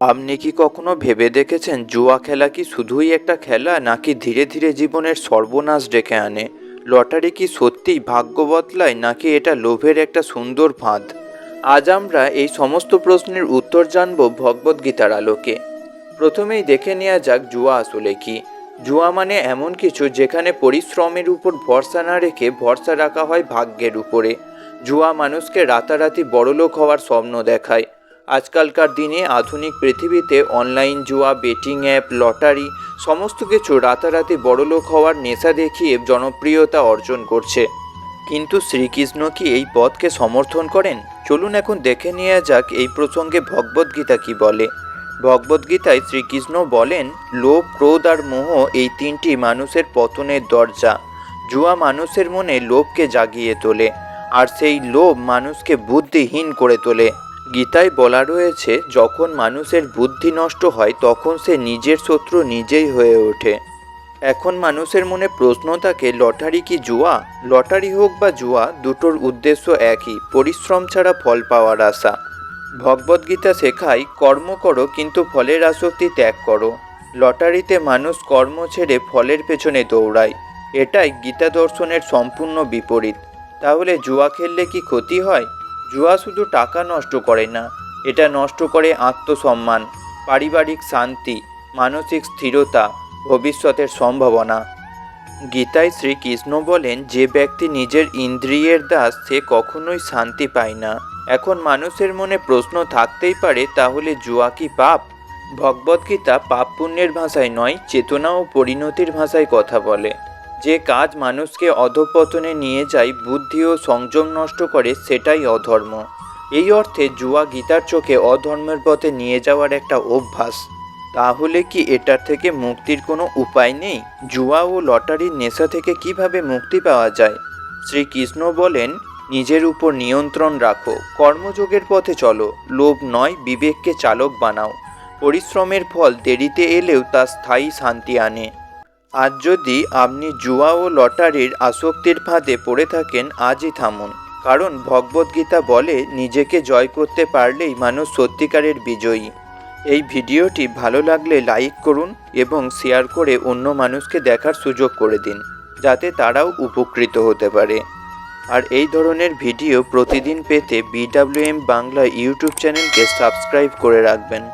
আপনি কি কখনো ভেবে দেখেছেন জুয়া খেলা কি শুধুই একটা খেলা, নাকি ধীরে ধীরে জীবনের সর্বনাশ ডেকে আনে? লটারি কি সত্যিই ভাগ্য বদলায়, নাকি এটা লোভের একটা সুন্দর ফাঁদ? আজ আমরা এই সমস্ত প্রশ্নের উত্তর জানব ভগবদ্গীতার আলোকে। প্রথমেই দেখে নেওয়া যাক জুয়া আসলে কি। জুয়া মানে এমন কিছু যেখানে পরিশ্রমের উপর ভরসা না রেখে ভরসা রাখা হয় ভাগ্যের উপরে। জুয়া মানুষকে রাতারাতি বড়লোক হওয়ার স্বপ্ন দেখায়। আজকালকার দিনে আধুনিক পৃথিবীতে অনলাইন জুয়া, বেটিং অ্যাপ, লটারি, সমস্ত কিছু রাতারাতি বড়লোক হওয়ার নেশা দেখিয়ে জনপ্রিয়তা অর্জন করছে। কিন্তু শ্রীকৃষ্ণ কি এই পথকে সমর্থন করেন? চলুন এখন দেখে নেওয়া যাক এই প্রসঙ্গে ভগবদ্গীতা কি বলে। ভগবদ্গীতায় শ্রীকৃষ্ণ বলেন, লোভ, ক্রোধ আর মোহ এই তিনটি মানুষের পতনের দরজা। জুয়া মানুষের মনে লোভকে জাগিয়ে তোলে, আর সেই লোভ মানুষকে বুদ্ধিহীন করে তোলে। গীতায় বলা রয়েছে, যখন মানুষের বুদ্ধি নষ্ট হয়, তখন সে নিজের শত্রু নিজেই হয়ে ওঠে। এখন মানুষের মনে প্রশ্ন থাকে, লটারি কি জুয়া? লটারি হোক বা জুয়া, দুটোর উদ্দেশ্য একই, পরিশ্রম ছাড়া ফল পাওয়ার আশা। ভগবদ্গীতা শেখায়, কর্ম করো কিন্তু ফলের আসক্তি ত্যাগ করো। লটারিতে মানুষ কর্ম ছেড়ে ফলের পেছনে দৌড়ায়। এটাই গীতা দর্শনের সম্পূর্ণ বিপরীত। তাহলে জুয়া খেললে কি ক্ষতি হয়? জুয়া শুধু টাকা নষ্ট করে না, এটা নষ্ট করে আত্মসম্মান, পারিবারিক শান্তি, মানসিক স্থিরতা, ভবিষ্যতের সম্ভাবনা। গীতায় শ্রীকৃষ্ণ বলেন, যে ব্যক্তি নিজের ইন্দ্রিয়ের দাস, সে কখনোই শান্তি পায় না। এখন মানুষের মনে প্রশ্ন থাকতেই পারে, তাহলে জুয়া কি পাপ? ভগবদ্গীতা পাপ পুণ্যের ভাষায় নয়, চেতনা ও পরিণতির ভাষায় কথা বলে। যে কাজ মানুষকে অধপতনে নিয়ে যায়, বুদ্ধি ও সংযম নষ্ট করে, সেটাই অধর্ম। এই অর্থে জুয়া গীতার চোখে অধর্মের পথে নিয়ে যাওয়ার একটা অভ্যাস। তাহলে কি এটার থেকে মুক্তির কোনো উপায় নেই? জুয়া ও লটারির নেশা থেকে কীভাবে মুক্তি পাওয়া যায়? শ্রীকৃষ্ণ বলেন, নিজের উপর নিয়ন্ত্রণ রাখো, কর্মযোগের পথে চলো, লোভ নয়, বিবেককে চালক বানাও। পরিশ্রমের ফল দেরিতে এলেও তা স্থায়ী শান্তি আনে। আজ যদি আপনি জুয়া ও লটারির আসক্তির ফাঁদে পড়ে থাকেন, আজই থামুন। কারণ ভগবদ্গীতা বলে, নিজেকে জয় করতে পারলেই মানুষ সত্যিকারের বিজয়ী। এই ভিডিওটি ভালো লাগলে লাইক করুন এবং শেয়ার করে অন্য মানুষকে দেখার সুযোগ করে দিন, যাতে তারাও উপকৃত হতে পারে। আর এই ধরনের ভিডিও প্রতিদিন পেতে বিডাব্লিউএম বাংলা ইউটিউব চ্যানেলকে সাবস্ক্রাইব করে রাখবেন।